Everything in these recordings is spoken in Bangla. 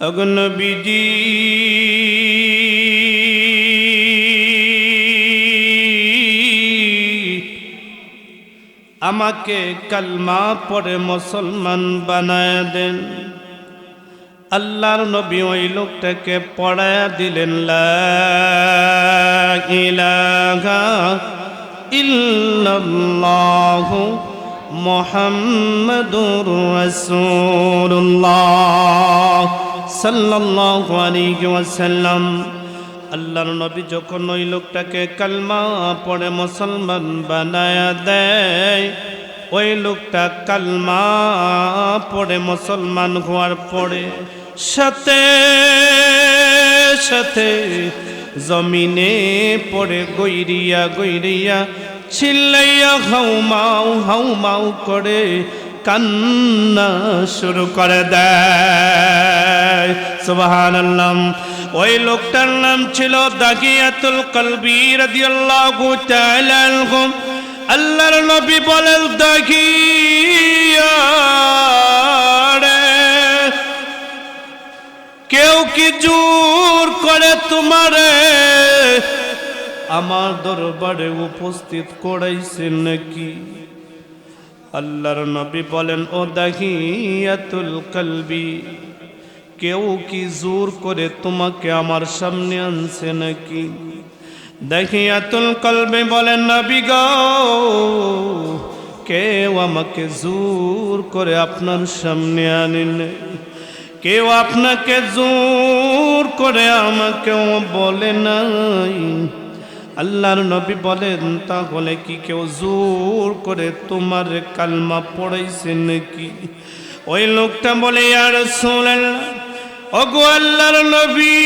অগ্নবীজি আমাকে কালমা পড়ে মুসলমান বানায় দেন। আল্লাহর নবী ওই লোকটাকে পড়ায় দিলেন ইল্লাল্লাহু মুহাম্মাদুর রাসূলুল্লাহ। সাল্লাল্লাহু আলাইহি নবী যখন ওই লোকটাকে কালমা পড়ে মুসলমান বানায়া দেয়, ওই লোকটা কালমা পড়ে মুসলমান হওয়ার পরে সাথে সাথে জমিনে পড়ে গৈরিয়া গৈরিয়া চিল্লাইয়া হাউমাউ হাউমাউ করে কান্না শুরু করে দেয়। সুবাহান ওই লোকটার নাম ছিল দাগিয়াতুল কলবি রাদিয়াল্লাহু তাআলা আল্লাহর নবী বলেন দাগিয়া কেউ কি জোর করে তোমারে আমার দরবারে উপস্থিত করাইছে নাকি? আল্লাহর নবী বলেন, ও দাহিয়াতুল কলবি কেউ কি জোর করে তোমাকে আমার সামনে আনছে নাকি? দেখি আতুল কলবি বলেন, নবী কেউ আমাকে জোর করে আপনার সামনে আনেন। কেউ আপনাকে জোর করে আমাকেও বলে নাই। আল্লাহর নবী বলেন, তাহলে কি কেউ জোর করে তোমার কালমা পড়াইছে নাকি? ওই লোকটা বলে আর শোনেন ওগো আল্লাহর নবী,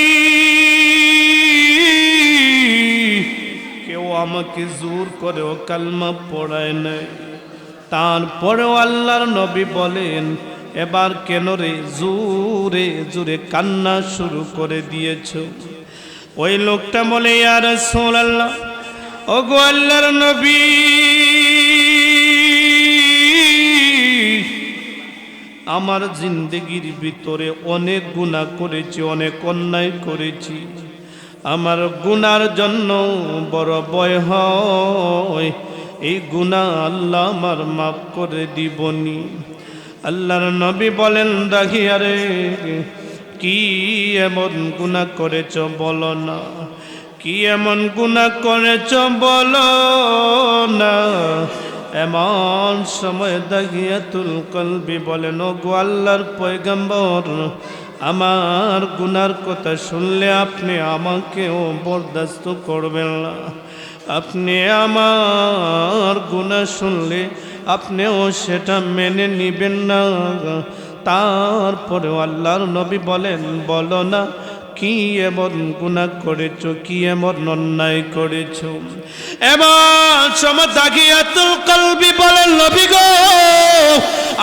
কেউ আমাকে জোর করে ও কালমা পড়ায় নাই। তারপরেও আল্লাহর নবী বলেন, এবার কেন রে জোরে জোরে কান্না শুরু করে দিয়েছ? ওই লোকটা বলে আর সোল আল্লাহ ও আল্লাহর নবী আমার জিন্দগির ভিতরে অনেক গুণা করেছি, অনেক অন্যায় করেছি। আমার গুনার জন্য বড় ভয় হয়। এই গুণা আল্লাহ আমার মাফ করে দিবনি। আল্লাহর নবী বলেন দাহিয়ারে কি এমন গুণা করেছ বলো না। কি এমন গুণা করেছ বলো না। এমন সময় দাগিয়াতুল কলবি বলেন গো আল্লাহর পয়গম্বর, আমার গুনার কথা শুনলে আপনি আমাকেও বরদাস্ত করবেন না। আপনি আমার গুণা শুনলে আপনিও সেটা মেনে নিবেন না। তারপরে আল্লাহর নবী বলেন, বলো না কি এমন গুণা করেছ কি এমন অন্যায় করেছ। এমন কলবি বলেন গো,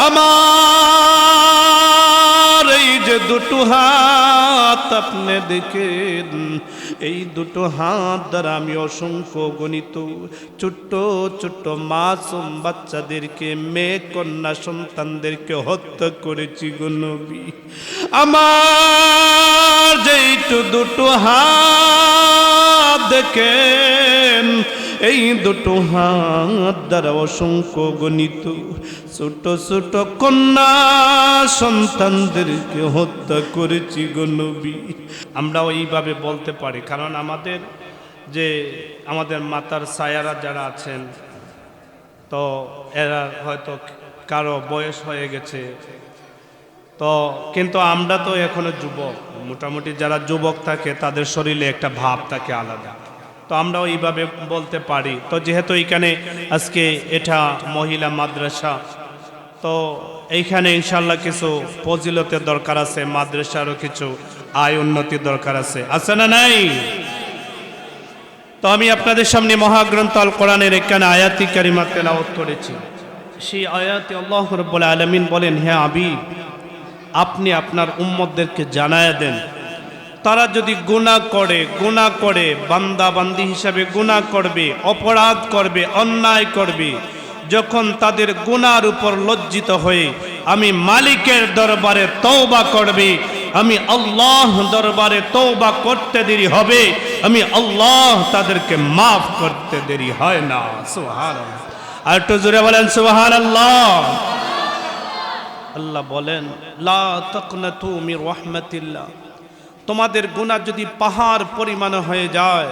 আমার এই যে দুটো হাত আপনি দেখেন এই দুটো হাত দ্বারা আমি অসংখ্য গণিত, ছোট্ট ছোট্ট মাসুম বাচ্চাদেরকে, মেয়ে কন্যা সন্তানদেরকে হত্যা করেছি গো নবী। আমার যেইটু দুটো হাত দেখেন, এই দুটো হাত দ্বারা অসংখ্য গণিত, ছোট ছোট কন্যা সন্তানদেরকে হত্যা করেছি গো নবী। আমরা এইভাবে বলতে পারি কারণ আমাদের যে আমাদের মাতার সায়ারা যারা আছেন, তো এরা হয়তো কারও বয়স হয়ে গেছে। তো কিন্তু আমরা তো এখনও যুবক। মোটামুটি যারা যুবক থাকে, তাদের শরীরে একটা ভাব থাকে আলাদা। তো আমরাও এইভাবে বলতে পারি। তো যেহেতু এখানে আজকে এটা মহিলা মাদ্রাসা তো এইখানে ইনশাল্লাহ কিছু ফজিলতের দরকার আছে, মাদ্রাসারও কিছু আয় উন্নতির দরকার আছে। আছে না নাই? তো আমি আপনাদের সামনে মহাগ্রন্থ আল কোরআনের এখানে আয়াতি কারিমা তেলাওয়াত করেছি। সেই আয়াতে আল্লাহ রব্বুল আলমিন বলেন হ্যাঁ আবি আপনি আপনার উম্মতদেরকে জানায় দেন। তারা যদি গুণা করে গুণা করে, বান্দা বান্দি হিসাবে গুণা করবে, অপরাধ করবে, অন্যায় করবে যখন তাদের গুনার উপর লজ্জিত হয়ে আমি মালিকের দরবারে তওবা করবে, আমি আল্লাহ দরবারে তওবা করতে দেরি হবে, আমি আল্লাহ তাদেরকে মাফ করতে দেরি হয় না। সুহান আর একটু জোরে বলেন সুহান আল্লাহ আল্লাহ বলেন, লা তাকনাতু মির রাহমাতিল্লাহ। তোমাদের গুনাহ যদি পাহাড় পরিমাণ হয়ে যায়,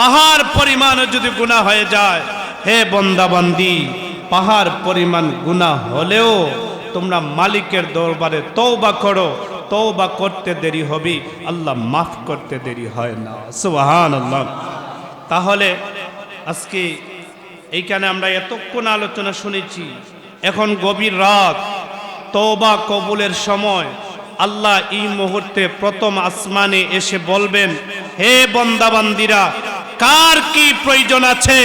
পাহাড় পরিমাণ যদি গুনাহ হয়ে যায় হে বন্দাবান্দি, পাহাড় পরিমাণ গুনাহ হলেও তোমরা মালিকের দরবারে তওবা করো, তওবা করতে দেরি হবে, আল্লাহ মাফ করতে দেরি হয় না সুহান আল্লাহ তাহলে আজকে এইখানে আমরা এতক্ষণ আলোচনা শুনেছি, এখন গভীর রাত, তওবা কবুলের সময়, আল্লাহ এই মুহূর্তে প্রথম আসমানে এসে বলবেন, হে বন্দাবান্দিরা কার কি প্রয়োজন আছে?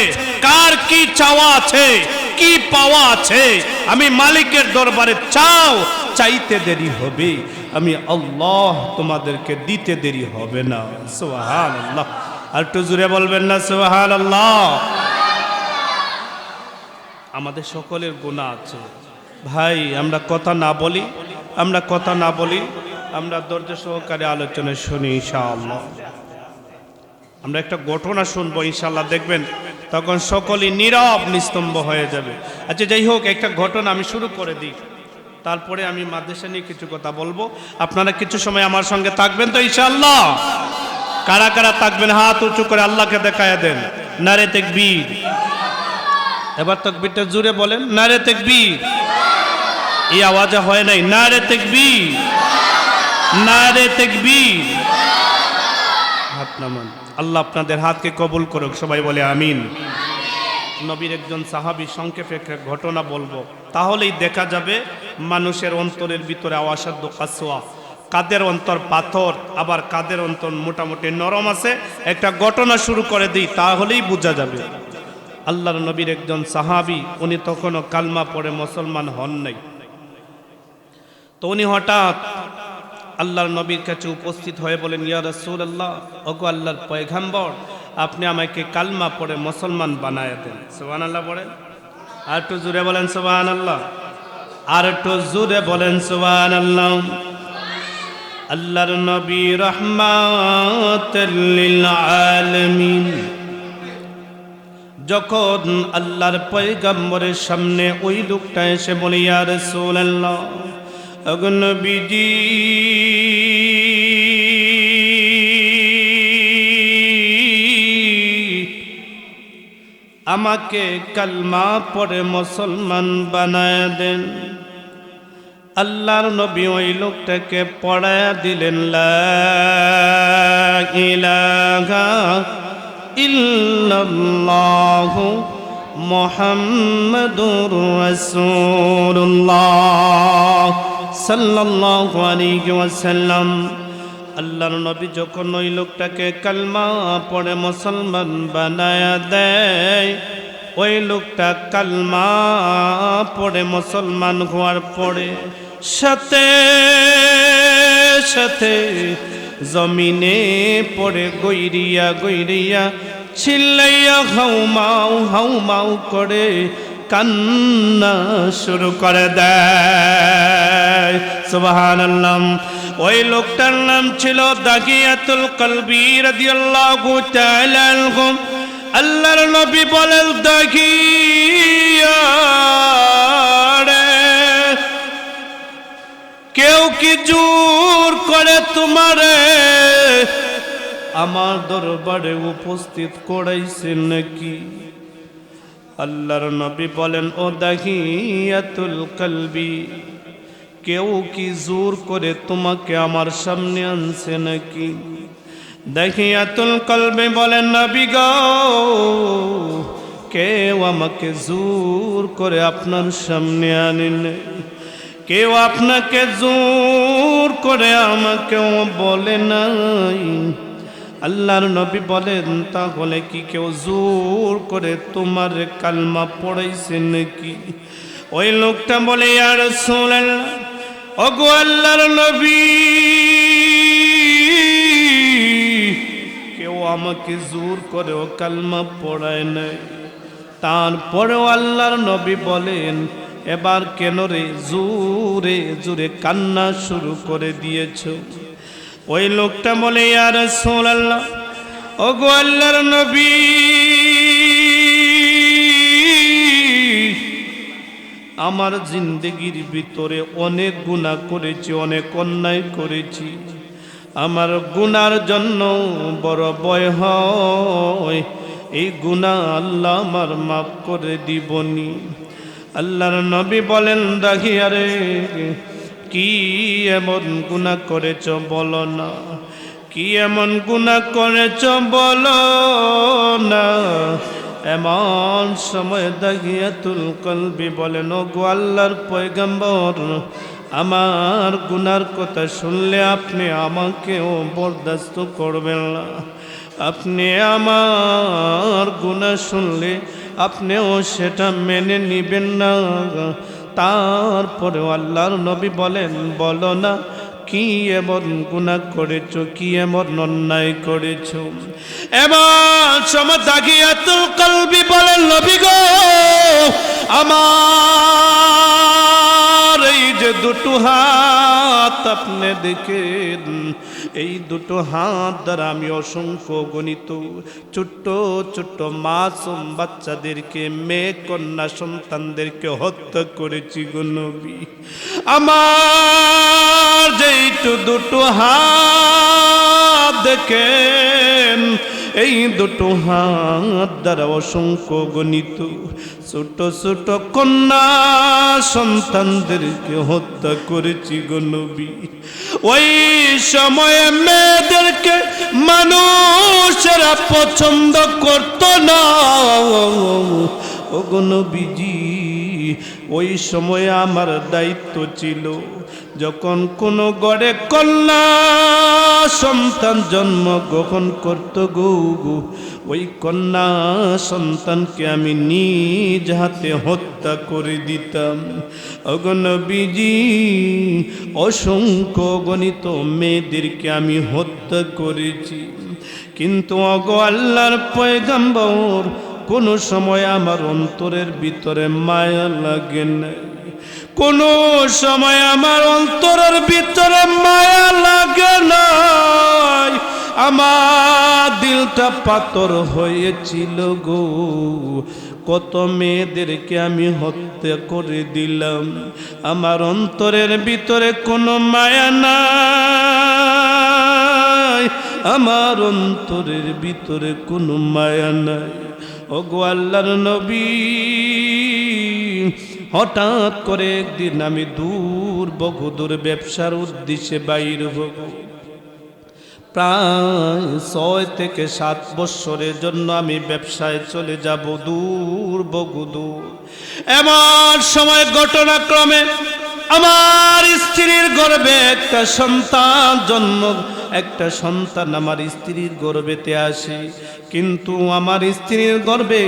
কার কি চাওয়া আছে? কি পাওয়া আছে? আমি মালিকের দরবারে চাও, চাইতে দেরি হবে। আমি আল্লাহ তোমাদেরকে দিতে দেরি হবে না। সোহান আল্লাহ আর একটু জুড়ে বলবেন না সোহান আল্লাহ আমাদের সকলের গুণা আছে। ভাই, আমরা কথা না বলি, আমরা কথা না বলি, আমরা ধৈর্য সহকারে আলোচনা শুনি, ইনশাআল্লাহ। আমরা একটা ঘটনা শুনব ইনশাল্লাহ দেখবেন তখন সকলেই নীরব, নিস্তম্ভ হয়ে যাবে। আচ্ছা যাই হোক, একটা ঘটনা আমি শুরু করে দিই। তারপরে আমি মাদ্রাসা নিয়ে কিছু কথা বলব। আপনারা কিছু সময় আমার সঙ্গে থাকবেন তো ইনশাল্লাহ কারা কারা থাকবেন? হাত উঁচু করে আল্লাহকে দেখায় দেন। নারে তেকবীর। এবার তকবীরটা জুড়ে বলেন, নারে তেকবীর। এই আওয়াজে হয় নাই। নারে তেকবীর। নারে তেকবীর। নামান। আল্লাহ আপনাদের হাতকে কবুল করুক, সবাই বলে আমিন। নবীর একজন সাহাবী, সংক্ষেপে একটা ঘটনা বলব। তাহলেই দেখা যাবে মানুষের অন্তরের ভিতরে আওয়াসাদ্দ কাসোয়া। কাদের অন্তর পাথর, আবার কাদের অন্তর মোটামুটি নরম আছে, একটা ঘটনা শুরু করে দিই, তাহলেই বোঝা যাবে। আল্লাহর নবীর একজন সাহাবী, উনি তখনও কালমা পড়ে মুসলমান হন নাই। তো উনি হঠাৎ আল্লাহর নবীর কাছে উপস্থিত হয়ে বলেন, ইয়া রসুল আল্লাহ ওগো আল্লাহর পয়গাম্বর, আপনি আমাকে কালমা পড়ে মুসলমান বানায় দেন। সোহান আল্লাহ বলেন আর একটু জুড়ে বলেন সোহান আল্লাহ আর একটু জুড়ে বলেন সোহান আল্লাহ আল্লাহর নবী রহমাত আলমিন, যখন আল্লাহর পয়গম্বরের সামনে ওই লোকটা এসে বলে, ইয়া রাসূলুল্লাহ অগনবীজি। আমাকে কালমা পড়ে মুসলমান বানায় দেন। আল্লাহর নবী ওই লোকটাকে পড়ায় দিলেন ইল্লাল্লাহু মুহাম্মাদুর রাসূলুল্লাহ। সাল্লাল্লাহু আলাইহি ওয়াসাল্লাম। আল্লাহর নবী যখন ওই লোকটাকে কালমা পড়ে মুসলমান বানায়া দেয়, ওই লোকটা কালমা পড়ে মুসলমান হওয়ার পরে সাথে সাথে জমিনে পড়ে গৈরিয়া গৈরিয়া চিল্লাইয়া হাউমাউ হাউমাউ করে কান্না শুরু করে দেয়। সুবাহান ওই লোকটার নাম ছিল দাগিয়াতুল কলবি রাদিয়াল্লাহু তাআলা আল্লাহর নবী বলেন দাগিয়া কেউ কি জোর করে তোমারে আমার দরবারে উপস্থিত করাইছে নাকি? আল্লাহর নবী বলেন, ও দাহিয়াতুল কলবি, কেউ কি জোর করে তোমাকে আমার সামনে আনছে নাকি? দাহিয়াতুল কলবি বলেন, নবী গো, কেউ আমাকে জোর করে আপনার সামনে আনিনে। কেউ আপনাকে জোর করে আমাকেও বলে নাই। আল্লাহর নবী বলেন, তাহলে কি কেউ জোর করে তোমার কালমা পড়াইছে নাকি? ওই লোকটা বলে আর শোনেন অগো আল্লাহর নবী, কেউ আমাকে জোর করে ও কালমা পড়ায় নাই। তারপরেও আল্লাহর নবী বলেন, এবার কেন রে জোরে জোরে কান্না শুরু করে দিয়েছ? ওই লোকটা বলে ইয়ার সোল আল্লাহ ও গো আল্লাহর নবী, আমার জিন্দগির ভিতরে অনেক গুণা করেছি, অনেক অন্যায় করেছি। আমার গুনার জন্য বড় ভয় হয়। এই গুণা আল্লাহ আমার মাফ করে দিবনি। আল্লাহর নবী বলেন দাগিয়ারে কি এমন গুণা করেছ বলো না? কি এমন গুণা করেছ বলো না? এমন সময় দাগিয়াতুল কলবি বলেন ও গো আল্লাহর পয়গম্বর, আমার গুনার কথা শুনলে আপনি আমাকেও বরদাস্ত করবেন না। আপনি আমার গুণা শুনলে আপনিও সেটা মেনে নিবেন না। তারপরে আল্লাহর নবী বলেন, বলো না, কি এমন গুণা করেছ, কি এমন অন্যায় করেছ? এমন দাগিয়াতুল কলবি নবী গো, আমার এই যে দুটো হাত আপনি দেখেন এই দুটো হাত দ্বারা আমি অসংখ্য গণিত, ছোট্ট ছোট্ট মাসুম বাচ্চাদেরকে, মেয়ে কন্যা সন্তানদেরকে হত্যা করেছি গো নবী। আমার যেই দুটো হাত দেখেন, এই দুটো হাত দ্বারা অসংখ্য গণিত, ছোট ছোট কন্যা সন্তানদেরকে হত্যা করেছি গো ওই সময়ে মেয়েদেরকে মানুষেরা পছন্দ করত না। ও গো ওই সময়ে আমার দায়িত্ব ছিল যখন কোনো গড়ে কন্যা সন্তান জন্ম গ্রহণ করত গো ওই কন্যা সন্তানকে আমি নিজ হাতে হত্যা করে দিতাম। অগণবীজি অসংখ্য গণিত মেয়েদেরকে আমি হত্যা করেছি। কিন্তু অগ আল্লাহর পয়গাম্বর কোনো সময় আমার অন্তরের ভিতরে মায়া লাগে না কোনো সময় আমার অন্তরের ভিতরে মায়া লাগে নাই। আমার দিলটা পাথর হয়েছিল গো। কত মেয়েদেরকে আমি হত্যা করে দিলাম। আমার অন্তরের ভিতরে কোনো মায়া নাই। আমার অন্তরের ভিতরে কোনো মায়া নাই। ওগো আল্লাহর নবী হঠাৎ করে একদিন আমি দূর বহুদূর ব্যবসার উদ্দেশ্যে বাইর হব। প্রায় ছয় থেকে সাত বৎসরের জন্য আমি ব্যবসায় চলে যাব দূর বহুদূর এমন সময় ঘটনাক্রমে আমার স্ত্রীর গর্বে একটা সন্তান জন্ম, একটা সন্তান আমার স্ত্রীর গর্বেতে আসে। কিন্তু আমার স্ত্রীর গর্বে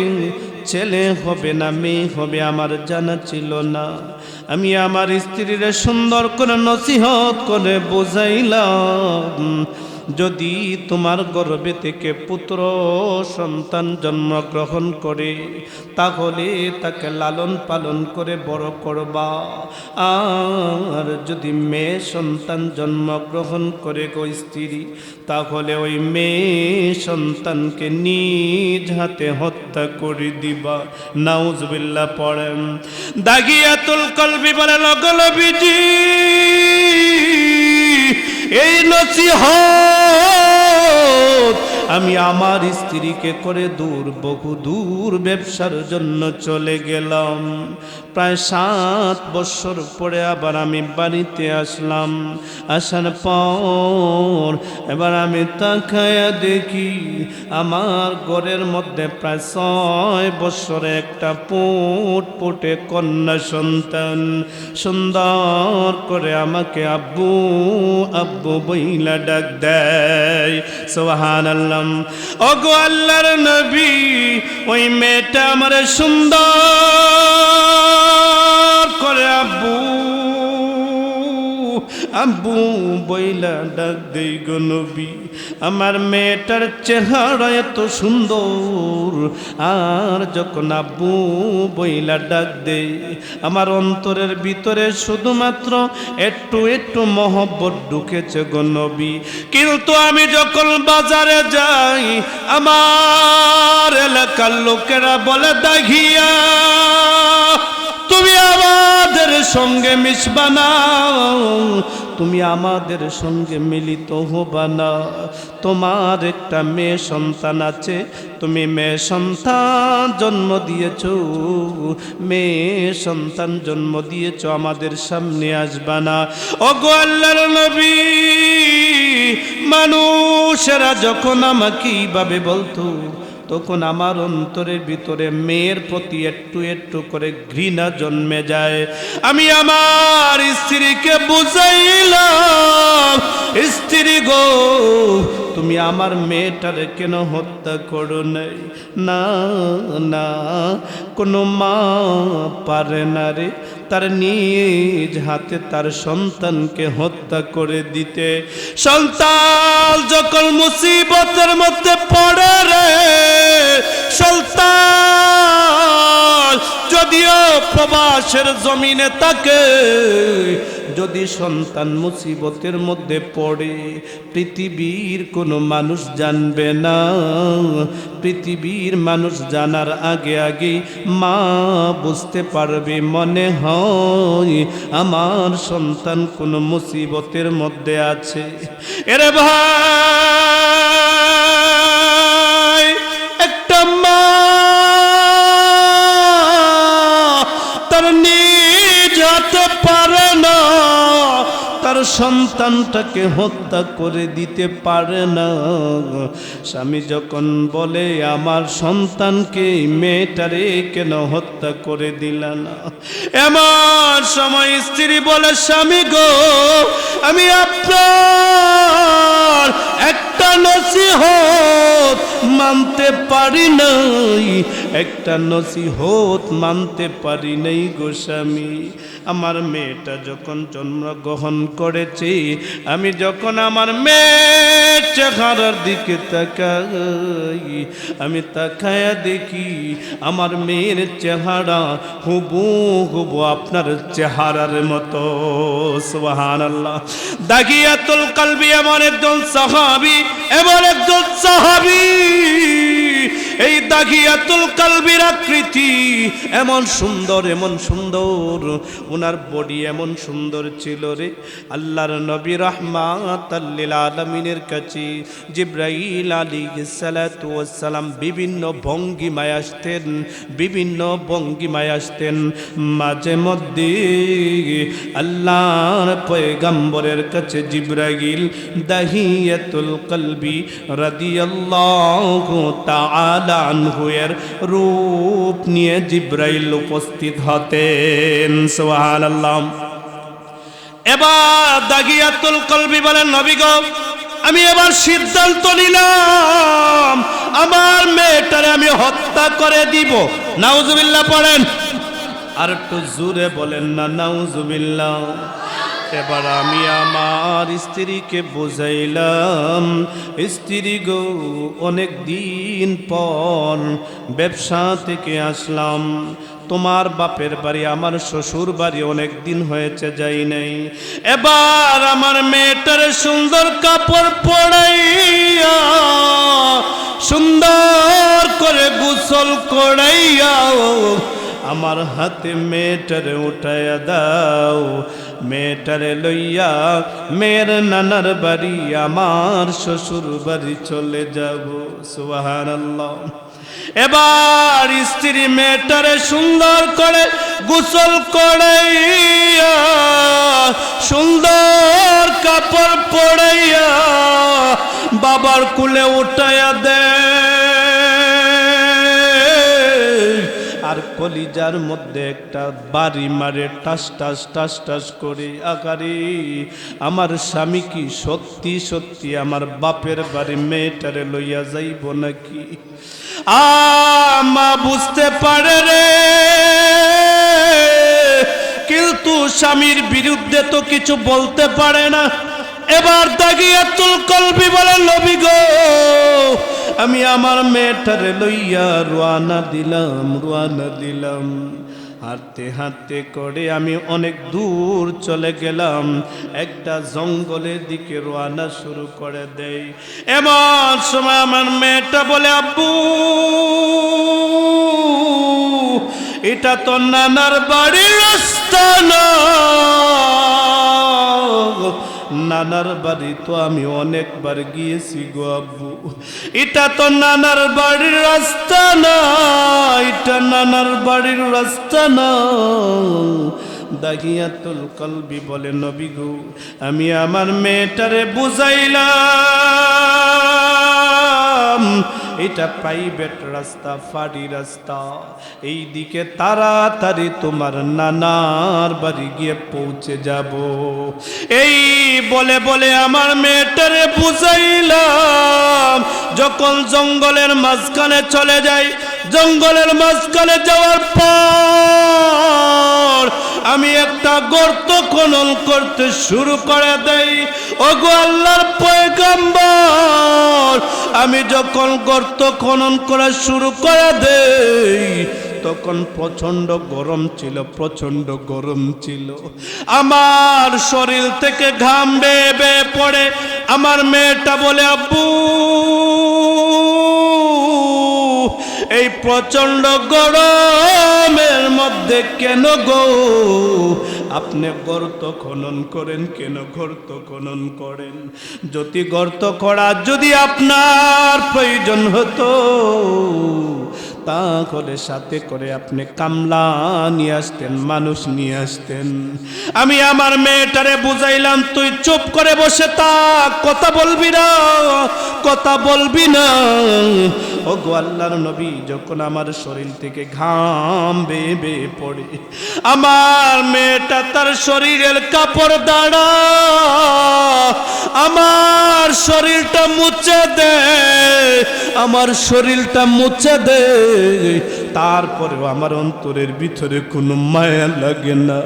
ছেলে হবে না, মেয়ে হবে, আমার জানা ছিল না। আমি আমার স্ত্রীর সুন্দর করে নসিহত করে বোঝাইলাম। যদি তোমার গর্ভে থেকে পুত্র সন্তান জন্মগ্রহণ করে, তাহলে তাকে লালন পালন করে বড় করবা। আর যদি মেয়ে সন্তান জন্মগ্রহণ করে গো স্ত্রী, তাহলে ওই মেয়ে সন্তানকে নিজ হাতে হত্যা করে দিবা। নাউজবিল্লা পড়েন। দাগিয়াতুল কলবি বলে লগলবিজি এই নসিহত আমি আমার স্ত্রীকে করে দূর, বহু দূর ব্যবসার জন্য চলে গেলাম। প্রায় সাত বছর পরে আবার আমি বাড়িতে আসলাম। আসার পর এবার আমি তাকায়া দেখি আমার ঘরের মধ্যে প্রায় ছয় বছরে একটা পুট পুটে কন্যা সন্তান। সুন্দর করে আমাকে আব্বু আব্বু বইলা ডাক দেয়। সোহান আল্লাহ ওগো আল্লাহর নবী ওই মেয়েটা আমার সুন্দর করে আব্বু আব্বু বইলা ডাক দেই গো নবী। আমার মেয়েটার চেহারা এত সুন্দর, আর যখন আব্বু বইলা ডাক দেই, আমার অন্তরের ভিতরে শুধুমাত্র একটু একটু মহব্বত ঢুকেছে গো নবী। কিন্তু আমি যখন বাজারে যাই, আমার এলাকার লোকেরা বলে, দাঘিয়া তুমি আমাদের সঙ্গে মিশবা না। তুমি আমাদের সঙ্গে মিলিত হবা না। তোমার একটা মেয়ে সন্তান আছে। তুমি মেয়ে সন্তান জন্ম দিয়েছ। মেয়ে সন্তান জন্ম দিয়েছ, আমাদের সামনে আসবা না। ও গো আল্লাহর নবী, মানুষেরা যখন আমাকে এইভাবে বলতো তখন আমার অন্তরের ভিতরে মেয়ের প্রতি একটু একটু করে ঘৃণা জন্মে যায়। আমি আমার স্ত্রীকে বুঝাইলাম, স্ত্রী গো, তুমি আমার মেয়েটারে কেন হত্যা করো নাই? না না, কোনো মা পারে না রে। তার নিজ হাতে তার সন্তানকে হত্যা করে দিতে। সন্তান যখন মুসিবতের মধ্যে পড়ে রে সন্তান যদিও প্রবাসের জমিনে থাকে, যদি সন্তান মুসিবতের মধ্যে পড়ে, পৃথিবীর কোনো মানুষ জানবে না। পৃথিবীর মানুষ জানার আগে আগে মা বুঝতে পারবে, মনে হয় আমার সন্তান কোনো মুসিবতের মধ্যে আছে। এরে ভাই! সন্তানটাকে হত্যা করে দিতে পারে না। স্বামী যখন বলে, আমার সন্তানকে মেয়েটারে কেন হত্যা করে দিল না? এমন সময় স্ত্রী বলে, স্বামী গো, আমি আপনার একটা নসিহত মানতে পারি নাই। একটা নসিহত মানতে পারি নাই গোস্বামী আমার মেয়েটা যখন জন্মগ্রহণ করেছি, আমি যখন আমার মেয়ের চেহারার দিকে তাকাই, আমি তাকায়া দেখি আমার মেয়ের চেহারা হুবু হুবু আপনার চেহারার মতো। সুবাহান আল্লাহ দাগিয়াতুল কালবি এমন একজন সাহাবি, এমন একজন সাহাবি। এই দাগিয়াতুল কালবির আকৃতি এমন সুন্দর এমন সুন্দর। ওনার বডি এমন সুন্দর ছিল রে। আল্লাহর নবী রহমাত আলমিনের কাছে জিব্রাইল আলী সালাম বিভিন্ন ভঙ্গিমায় আসতেন, বিভিন্ন ভঙ্গিমায় আসতেন। মাঝে মধ্যে আল্লাহর পয়গাম্বরের কাছে জিব্রাইল দাহিয়াতুল কলবি রাদিয়াল্লাহু তাআলা আনহু এর রূপ নিয়ে জিব্রাইল উপস্থিত হতেন। সুবহানাল্লাহ। এবার দাগিয়াতুল কলবি বলেন, নবী গো, আমি এবার সিদ্ধান্ত নিলাম, আমার মেয়েটারে আমি হত্যা করে দিব। নাউজুবিল্লাহ পড়েন। আর একটু জোরে বলেন না, নাউজুবিল্লাহ। এবার আমি আমার স্ত্রীকে বুঝাইলাম, স্ত্রী গো, অনেক দিন পর ব্যবসা থেকে আসলাম। তোমার বাপের বাড়ি, আমার শ্বশুর বাড়ি অনেক দিন হয়েছে, যাই নাই। এবার আমার মেয়েটার সুন্দর কাপড় পড়াইয়া সুন্দর করে গোসল করাইয়া আমার হাতে মেয়েটারে উঠাইয়া দাও, মেয়েটারে লইয়া মেয়ের নানার বাড়ি, আমার শ্বশুর বাড়ি চলে যাব। সুবাহান এবার স্ত্রী মেয়েটারে সুন্দর করে গোসল করাইয়া, সুন্দর কাপড় পড়াইয়া বাবার কুলে উঠাইয়া দেয়। আর কলিজার মধ্যে একটা বাড়ি মারে টাস টাস টাস টাস করে আকারে। আমার স্বামী কি সত্যি সত্যি আমার বাপের বাড়ি মেয়েটারে লইয়া যাইব নাকি? আমা বুঝতে পারে রে। কিন্তু স্বামীর বিরুদ্ধে তো কিছু বলতে পারে না। এবার দাগিয়াতুল কলবি বলে, নবী গো আমি আমার মেয়েটারে লইয়া রোয়ানা দিলাম রোয়ানা দিলাম। হাঁটতে হাঁটতে করে আমি অনেক দূর চলে গেলাম। একটা জঙ্গলের দিকে রোয়ানা শুরু করে দেই এমন সময় আমার মেয়েটা বলে, আব্বু, এটা তো নানার বাড়ির রাস্তা না। নানার বাড়ি তো আমি অনেকবার গিয়েছি গো আব্বু। এটা তো নানার বাড়ির রাস্তা না, এটা নানার বাড়ির রাস্তা না। দাগিয়াতুল কলবি বলে, নবী গো, আমি আমার মেয়েটারে বুঝাইলাম এটা প্রাইভেট রাস্তা, ফাড়ি রাস্তা। এই দিকে তাড়াতাড়ি তোমার নানার বাড়ি গিয়ে পৌঁছে যাব। এই বলে বলে আমার মেয়েটারে বুঝাইলাম, যখন জঙ্গলের মাঝখানে চলে যাই, জঙ্গলের মাঝখানে যাওয়ার পর আমি একটা গর্ত খনন করতে শুরু করে দেই। ওগো আল্লাহর পয়গাম্বর, আমি যখন গর্ত খনন করা শুরু করে দেই, তখন প্রচণ্ড গরম ছিল প্রচণ্ড গরম ছিল। আমার শরীর থেকে ঘাম বেয়ে বেয়ে পড়ে। আমার মেয়েটা বলে, আব্বু এই প্রচণ্ড গরমের মধ্যে কেন গো? আপনি গর্ত খনন করেন, কেন গর্ত খনন করেন? যদি গর্ত করা যদি আপনার প্রয়োজন হতো তাহলে সাথে করে আপনি কামলা নিয়ে আসতেন, মানুষ নিয়ে আসতেন। আমি আমার মেয়েটারে বুঝাইলাম, তুই চুপ করে বসে তা কথা বলবি না, কথা বলবি না। ও গো আল্লাহর নবী, যখন আমার শরীর থেকে ঘাম বেয়ে বেয়ে পড়ে, আমার মেয়েটা তার শরীরের কাপড় দাঁড়া, আমার শরীরটা মুছে দে, আমার শরীরটা মুছে দে। তারপরেও আমার অন্তরের ভিতরে কোনো মায়া লাগে না।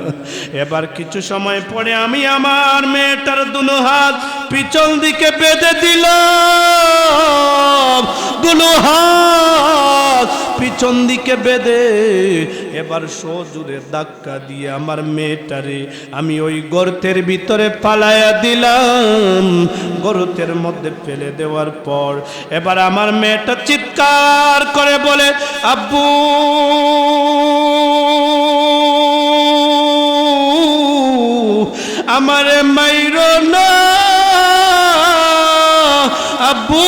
এবার কিছু সময় পরে আমি আমার মেয়েটার দুনো হাত পিছন দিকে বেঁধে দিলাম। দুনো হাত পিছন দিকে বেঁধে। এবার সজুরে ধাক্কা দিয়ে আমার মেয়েটারে আমি ওই গর্তের ভিতরে পালায়া দিলাম। গর্তের মধ্যে ফেলে দেওয়ার পর এবার আমার মেয়েটা চিৎকার করে বলে, আব্বু, আমারে মাইর না। আব্বু,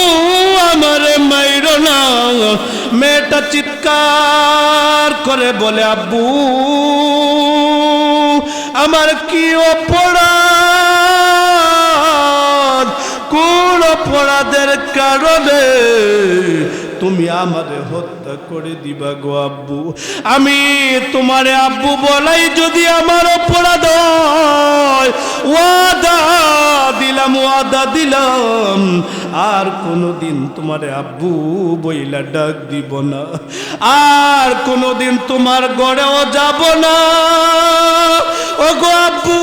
আমার মাইর না। মেয়েটা চিৎকার করে বলে, আব্বু, আমার কি অপরাধ? কোন অপরাধের কারণে তুমি আমারে হত্যা করে দিবা গো আব্বু। আমি তোমারে আব্বু বলাই যদি আমার অপরাধ ওয়াদা দিলাম ওয়াদা দিলাম। আর কোনোদিন তোমারে আব্বু বইলা ডাক দিব না। আর কোনোদিন তোমার গড়েও যাব না। ও গো আব্বু,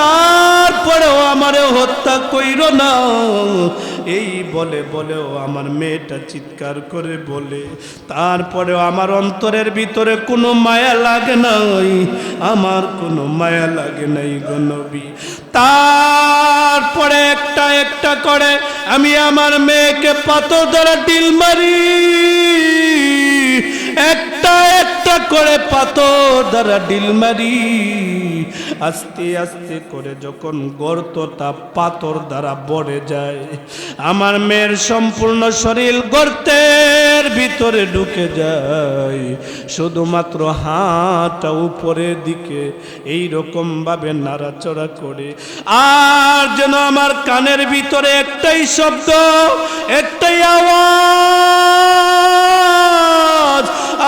তারপরেও আমারে হত্যা কইর না। এই বলে বলেও আমার মেয়েটা চিৎকার করে বলে, তারপরেও আমার অন্তরের ভিতরে কোনো মায়া লাগে নাই, আমার কোনো মায়া লাগে নাই গো তারপরে একটা একটা করে আমি আমার মেয়েকে পাথর দ্বারা ডিল মারি, একটা একটা করে পাথর দ্বারা ডিল মারি। আস্তে আস্তে করে যখন গর্তটা পাথর দ্বারা বড়ে যায়, আমার মেয়ের সম্পূর্ণ শরীর গর্তের ভিতরে ঢুকে যায়। শুধুমাত্র হাতটা উপরের দিকে এই রকম ভাবে নাড়াচড়া করে, আর যেন আমার কানের ভিতরে একটাই শব্দ, একটাই আওয়াজ,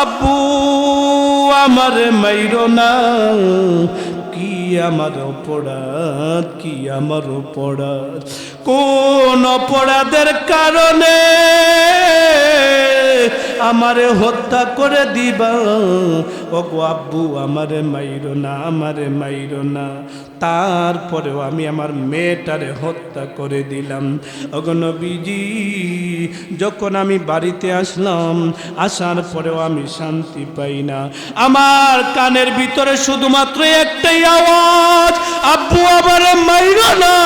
আব্বু, আমার মাইরো না। আমার অপরাধ কি আমার অপরাধ কোন অপরাধের কারণে আমারে হত্যা করে দিবা। ও গো আব্বু, আমারে মাইরো না, আমারে মাইরো না। তারপরেও আমি আমার মেয়েটারে হত্যা করে দিলাম। অগনবীজি যখন আমি বাড়িতে আসলাম, আসার পরেও আমি শান্তি পাই না। আমার কানের ভিতরে শুধুমাত্র একটাই আওয়াজ, আব্বু আমারে মাইরো না,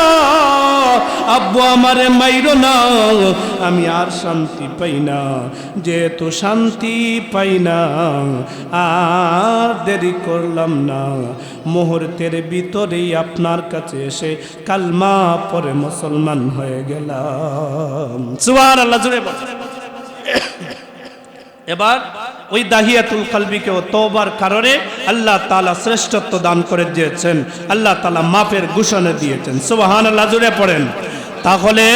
আব্বু আমারে মাইরো না। আমি আর শান্তি পাই না। যেহেতু শান্তি পাই না। আর দেরি করলাম না। মুহূর্তের ভিতরেই আপনার কাছে এসে কালমা পরে মুসলমান হয়ে গেলাম। সুবহান আল্লাহ জুড়ে। এবার ওই দাহিয়াতুল কলবিকেও তোবার কারণে আল্লাহ তালা শ্রেষ্ঠত্ব দান করে দিয়েছেন। আল্লাহ তালা মাপের ঘোষণা দিয়েছেন। সুবাহান আল্লাহ জুড়ে পড়েন। তাহলে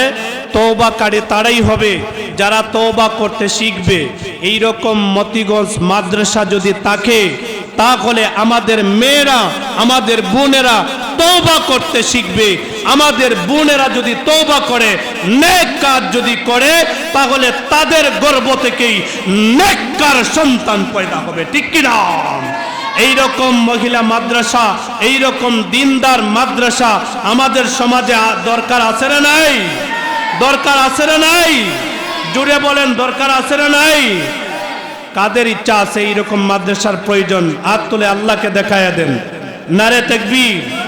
তৌবাকারী তারাই হবে, যারা তৌবা করতে শিখবে। এই রকম মতিগঞ্জ মাদ্রাসা যদি থাকে, তাহলে আমাদের মেয়েরা, আমাদের বোনেরা তৌবা করতে শিখবে। আমাদের বোনেরা যদি তৌবা করে, নেক কাজ যদি করে, তাহলে তাদের গর্ভ থেকেই নেককার সন্তান পয়দা হবে, ঠিক কিনা এই রকম মহিলা মাদ্রাসা এই রকম দিনদার মাদ্রাসা আমাদের সমাজে দরকার আছে না নাই? দরকার আছে না নাই? জুড়ে বলেন, দরকার আছে না নাই? কাদের ইচ্ছা আছে এইরকম মাদ্রাসার প্রয়োজন? আর তুলে আল্লাহকে দেখায় দেন। নারে তেকবীর।